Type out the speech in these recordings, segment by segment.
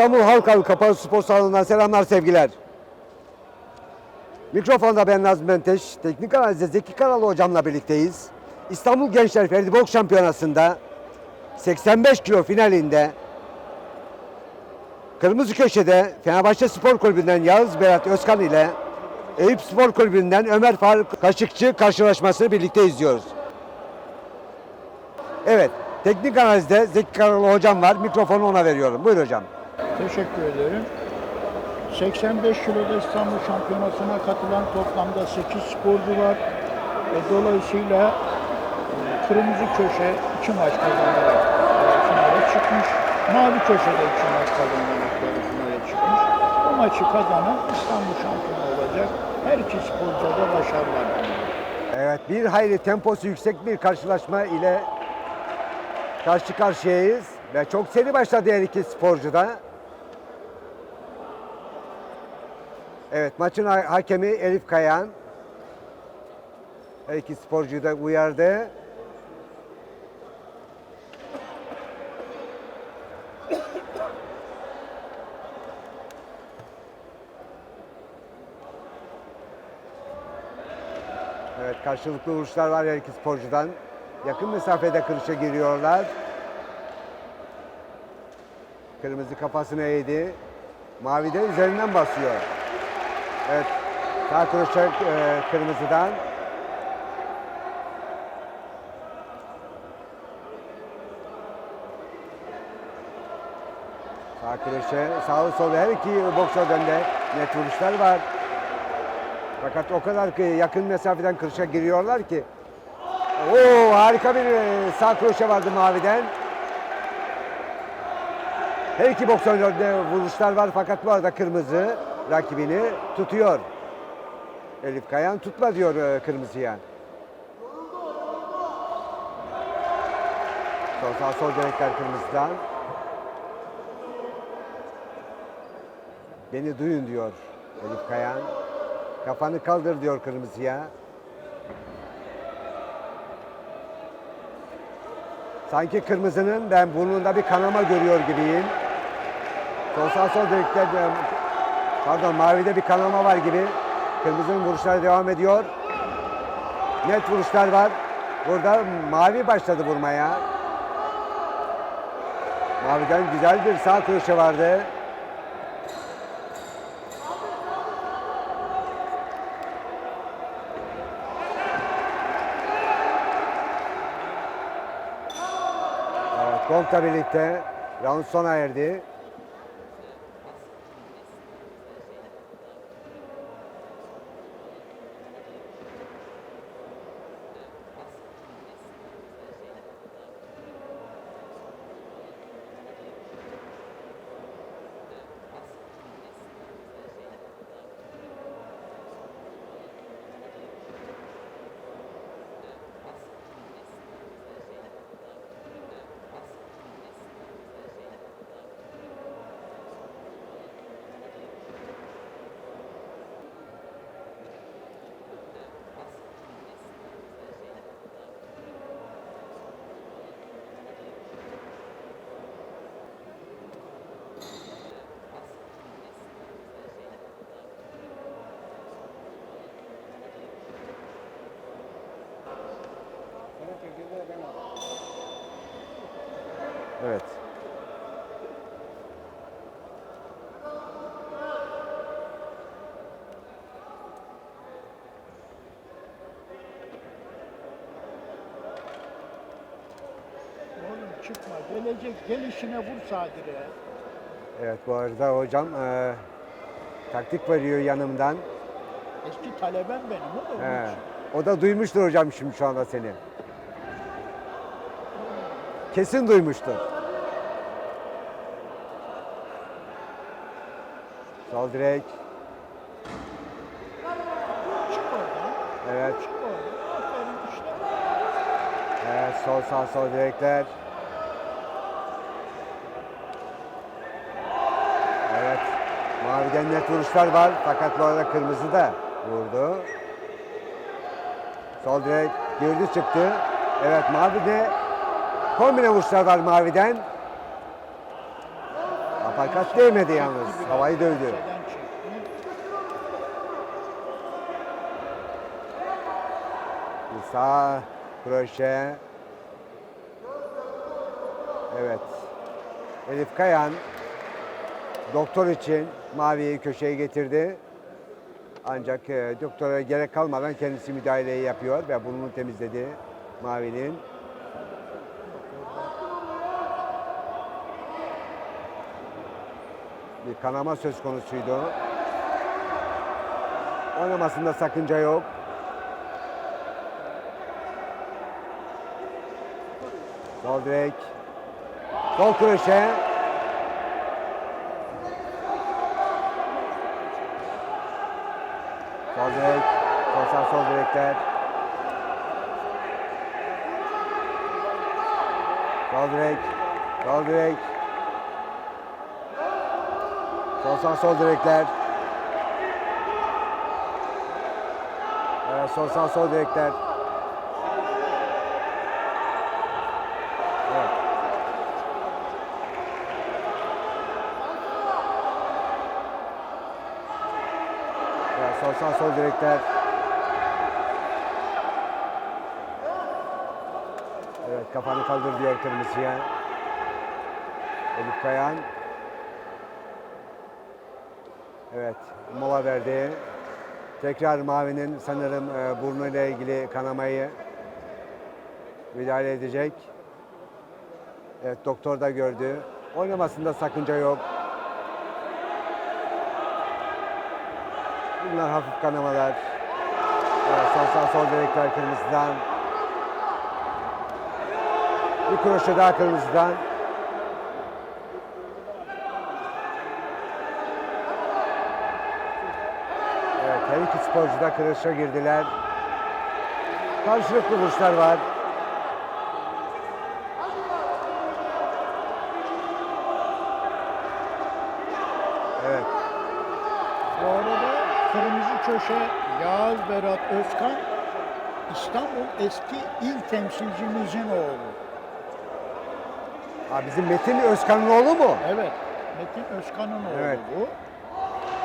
İstanbul Halkalı Kapalı Spor Salonu'ndan selamlar sevgiler. Mikrofonda ben Nazım Menteş, teknik analizde Zeki Karalı hocamla birlikteyiz. İstanbul Gençler Ferdi Boks Şampiyonası'nda 85 kilo finalinde Kırmızı Köşe'de Fenerbahçe Spor Kulübü'nden Yağız Berat Özkan ile Eyüp Spor Kulübü'nden Ömer Faruk Kaşıkçı karşılaşmasını birlikte izliyoruz. Evet, teknik analizde Zeki Karalı hocam var. Mikrofonu ona veriyorum. Buyur hocam. Teşekkür ederim. 85 kiloda İstanbul Şampiyonası'na katılan toplamda 8 sporcu var. E, dolayısıyla e, kırmızı köşe 2 maç kazanarak finale çıkmış. Mavi köşede 2 maç kazanarak finale çıkmış. Bu maçı kazanan İstanbul şampiyonu olacak. Her iki sporcuya da başarılar. Evet, bir hayli temposu yüksek bir karşılaşma ile karşı karşıyayız. Ve çok seri başladı her iki sporcu da. Evet, maçın ha- hakemi Elif Kayan. Her iki sporcuyu da uyardı. Evet, karşılıklı vuruşlar var her iki sporcudan. Yakın mesafede kırışa giriyorlar. Kırmızı kafasını eğdi. Mavi de üzerinden basıyor. Evet, kırışa e, kırmızıdan. Kırışı, sağlı solu her iki boksörden de net vuruşlar var. Fakat o kadar ki yakın mesafeden kırışa giriyorlar ki. Oo harika bir e, sağ kroşe vardı maviden. Her iki boksörde vuruşlar var fakat bu arada kırmızı rakibini tutuyor. Elif Kayan tutma diyor e, kırmızıya. Sol sağ sol direkler kırmızıdan. Beni duyun diyor Elif Kayan. Kafanı kaldır diyor kırmızıya. Sanki kırmızının ben burnunda bir kanama görüyor gibiyim. Sol sağ sol direkte pardon mavide bir kanama var gibi. Kırmızının vuruşları devam ediyor. Net vuruşlar var. Burada mavi başladı vurmaya. Maviden güzel bir sağ köşe vardı. Evet, Gold'la birlikte round sona erdi. Evet. Oğlum çıkma. Gelecek gelişine vur Sadire'ye. Evet bu arada hocam e, taktik veriyor yanımdan. Eski taleben benim o da onun He. için. O da duymuştur hocam şimdi şu anda seni. Kesin duymuştur. Sol direk. Çık oradan. Evet. Çık oradan. Aferin işte. Evet sol sağ sol direkler. Evet. Net vuruşlar var. Fakat bu arada kırmızı da vurdu. Sol direk girdi çıktı. Evet mavide kombine vuruşlar var maviden. Aparkat değmedi yalnız. Havayı dövdü. Sağ kroşe. Evet. Elif Kayan doktor için maviyi köşeye getirdi. Ancak e, doktora gerek kalmadan kendisi müdahaleyi yapıyor ve burnunu temizledi mavinin. Bir kanama söz konusuydu. Oynamasında sakınca yok. Sol direk. Sol sağ sol direkler. Sol direk. Sol direkler. Evet, sol sağ sol direkler. Evet. Evet, sol sağ sol direkler. Kafanı kaldır diyor kırmızıya. Elif Kayan. Evet mola verdi. Tekrar Mavi'nin sanırım e, burnuyla ilgili kanamayı müdahale edecek. Evet doktor da gördü. Oynamasında sakınca yok. Bunlar hafif kanamalar. Evet, sol sağ sol direkler kırmızıdan. Bir kroşe daha kırmızıdan. Evet, her iki sporcu da kroşe girdiler. Karşılıklı vuruşlar var. Evet. Bu arada kırmızı köşe Yağız Berat Özkan İstanbul eski il temsilcimizin oğlu. Ha, bizim Metin Özkan'ın oğlu mu? Evet. Metin Özkan'ın oğlu Evet. bu.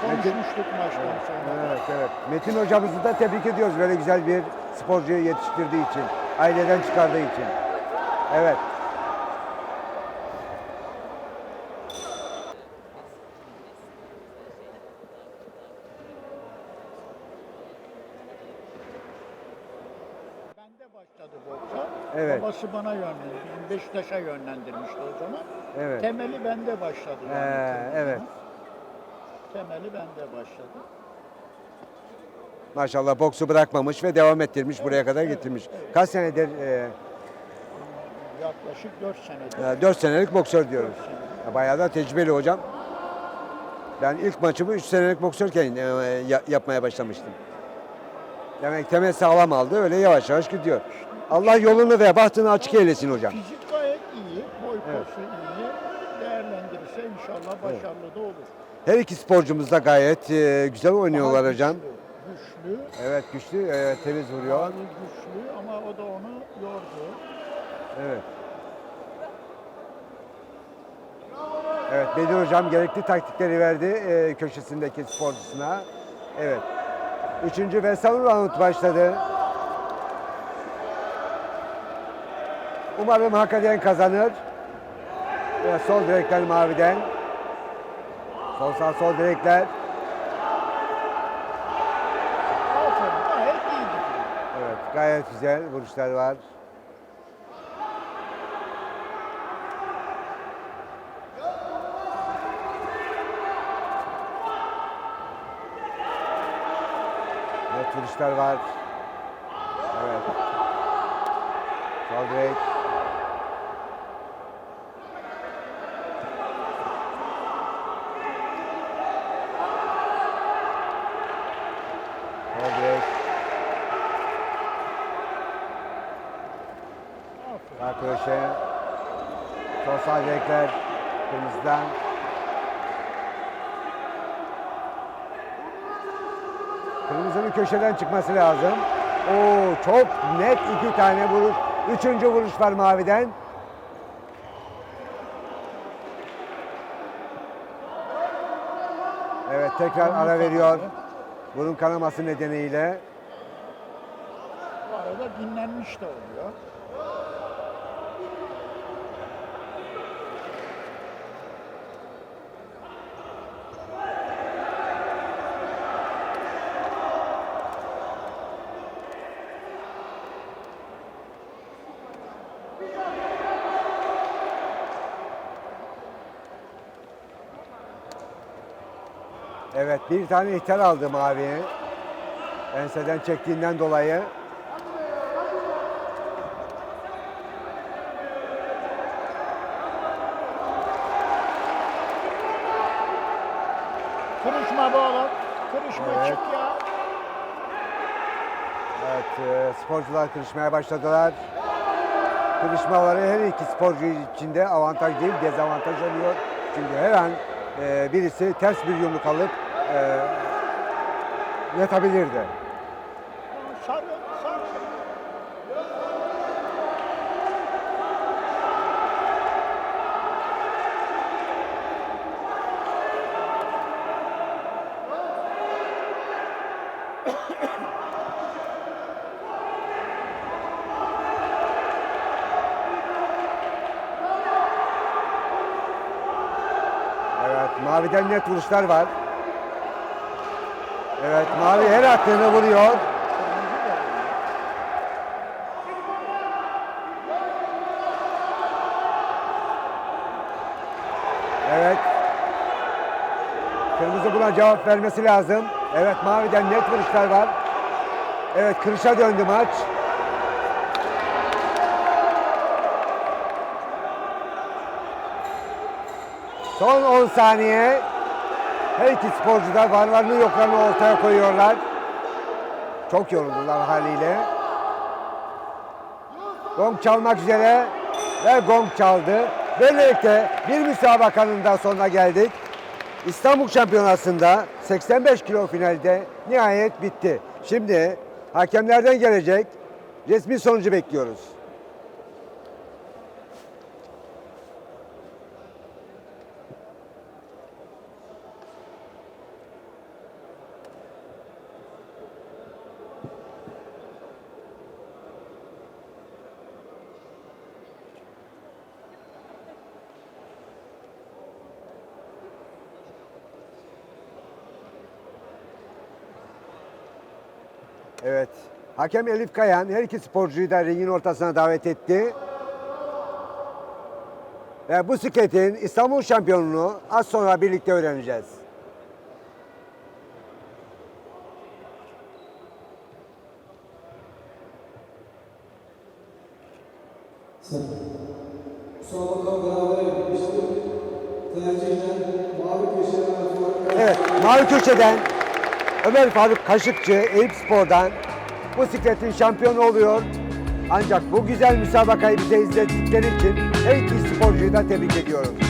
Konuşmuştuk maçtan sonra. Evet, evet. Metin hocamızı da tebrik ediyoruz böyle güzel bir sporcuyu yetiştirdiği için, aileden çıkardığı için. Evet. Bende başladı boksa. Evet. Babası bana yönlendirdi. Bizim Beşiktaş'a yönlendirmişti o zaman. Evet. Temeli bende başladı. Ee, evet. Temeli bende başladı. Maşallah boksu bırakmamış ve devam ettirmiş buraya kadar getirmiş. Kaç senedir? E, Yaklaşık 4 senedir. 4 senelik boksör diyoruz. Dört senedir. Ya Bayağı da tecrübeli hocam. Ben ilk maçımı 3 senelik boksörken e, ya- yapmaya başlamıştım. Demek temel sağlam aldı öyle yavaş yavaş gidiyor. Allah yolunu ve bahtını açık eylesin hocam. Fizik gayet iyi. Boy Evet. posu iyi. Değerlendirirse inşallah başarılı da olur. Her iki sporcumuz da gayet e, güzel oynuyorlar Daha hocam. Güçlü. Evet güçlü, evet, temiz vuruyor. Harun güçlü ama o da onu yordu. Evet. Evet Bedir hocam gerekli taktikleri verdi e, köşesindeki sporcusuna. Evet. Üçüncü ve round başladı. Umarım hak eden kazanır. Ve sol direkler maviden. Sol sağ sol direkler. Evet gayet güzel vuruşlar var. Net vuruşlar var. Evet. Sol direk. Sol direk. Aferin. Sağ köşe. Sol sağ direkler. Kırmızıdan. Kırmızının köşeden çıkması lazım. Oo çok net iki tane vuruş. Üçüncü vuruş var maviden. tekrar ara veriyor. Burun kanaması nedeniyle. Bu arada dinlenmiş de oluyor. Evet bir tane ihtar aldı Mavi. Enseden çektiğinden dolayı. Kırışma bu oğlum. Kırışma Evet. çık ya. Evet e, sporcular kırışmaya başladılar. Kırışmaları her iki sporcu için de avantaj değil dezavantaj oluyor. Çünkü her an e, birisi ters bir yumruk alıp e, yatabilirdi. Mavi'den net vuruşlar var. Evet, Mavi her attığını vuruyor. Evet. Kırmızı buna cevap vermesi lazım. Evet, Mavi'den net vuruşlar var. Evet, kırışa döndü maç. Son 10 saniye. Her iki sporcu da varlarını yoklarını ortaya koyuyorlar. Çok yoruldular haliyle. Gong çalmak üzere ve gong çaldı. Böylelikle bir müsabakanın da sonuna geldik. İstanbul Şampiyonası'nda 85 kilo finalde nihayet bitti. Şimdi hakemlerden gelecek resmi sonucu bekliyoruz. Evet. Hakem Elif Kayan her iki sporcuyu da ringin ortasına davet etti. Ve bu sikletin İstanbul şampiyonluğunu az sonra birlikte öğreneceğiz. Evet, mavi köşeden Ömer Faruk Kaşıkçı Eyüp Spor'dan bu sikletin şampiyonu oluyor. Ancak bu güzel müsabakayı bize izlettikleri için her iki sporcuyu da tebrik ediyoruz.